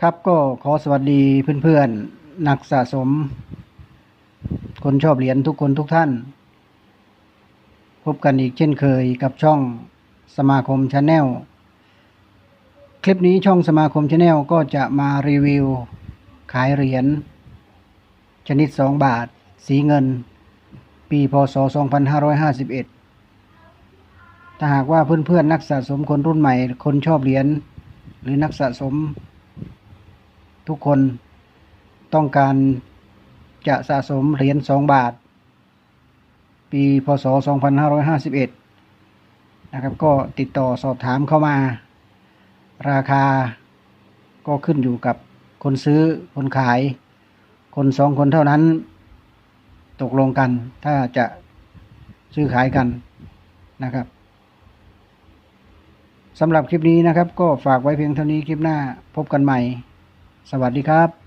ครับก็ขอสวัสดีเพื่อนๆนักสะสม คนชอบเหรียญทุกคนทุกท่าน พบกันอีกเช่นเคยกับช่องสมาคมชาแนลคลิปนี้ช่องสมาคมชาแนลก็จะมารีวิว ขายเหรียญชนิด 2 บาท สีเงิน ปีพศ 2551 ถ้าหากว่าเพื่อนๆนักสะสมคนรุ่นใหม่ คนชอบเหรียญหรือนักสะสม ทุกคนต้องการจะสะสมเหรียญ2บาท ปีพศ 2551 นะครับ ก็ติดต่อสอบถามเข้ามา ราคาก็ขึ้นอยู่กับคนซื้อคนขาย คนสองคนเท่านั้น ตกลงกันถ้าจะซื้อขายกันนะครับสำหรับคลิปนี้นะครับ ก็ฝากไว้เพียงเท่านี้คลิปหน้าพบกันใหม่ สวัสดีครับ